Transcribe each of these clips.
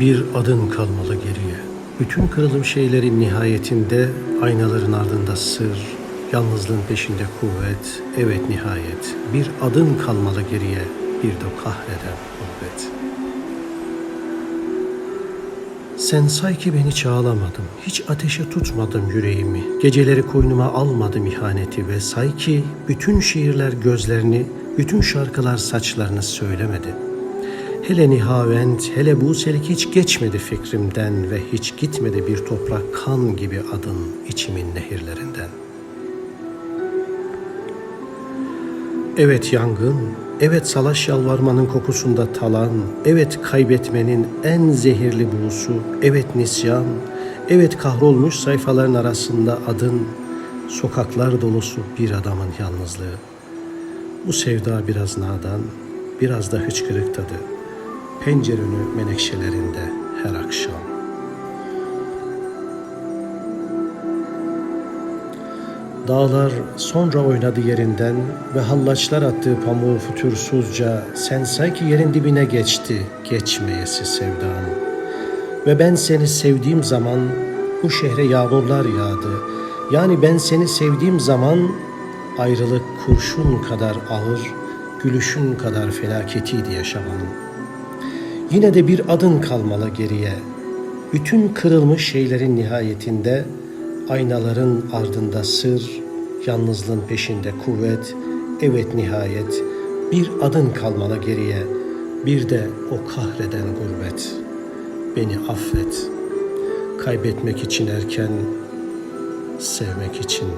Bir adın kalmalı geriye. Bütün kırılım şeylerin nihayetinde aynaların ardında sır, yalnızlığın peşinde kuvvet, evet nihayet. Bir adın kalmalı geriye, bir de kahreden gurbet. Sen say ki beni çağlamadım, hiç ateşe tutmadım yüreğimi, geceleri koynuma almadım ihaneti ve say ki bütün şiirler gözlerini, bütün şarkılar saçlarını söylemedi. Hele nihavent, hele bu selik hiç geçmedi fikrimden ve hiç gitmedi bir toprak kan gibi adın içimin nehirlerinden. Evet yangın, evet salaş yalvarmanın kokusunda talan, evet kaybetmenin en zehirli buğusu, evet nisyan, evet kahrolmuş sayfaların arasında adın, sokaklar dolusu bir adamın yalnızlığı. Bu sevda biraz nadan, biraz da hıçkırık tadı. Pencere önü menekşelerinde her akşam. Dağlar sonra oynadı yerinden ve hallaçlar attığı pamuğu fütursuzca sen sanki yerin dibine geçti geçmeyesi sevdam. Ve ben seni sevdiğim zaman bu şehre yağmurlar yağdı. Yani ben seni sevdiğim zaman ayrılık kurşun kadar ağır, gülüşün kadar felaketiydi yaşamam. Yine de bir adın kalmalı geriye. Bütün kırılmış şeylerin nihayetinde aynaların ardında sır, yalnızlığın peşinde kuvvet, evet nihayet bir adın kalmalı geriye. Bir de o kahreden gurbet. Beni affet. Kaybetmek için erken, sevmek için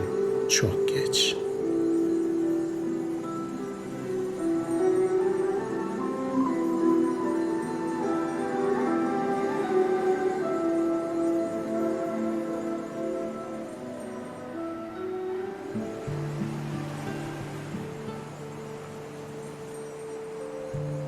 çok geç.'' thank you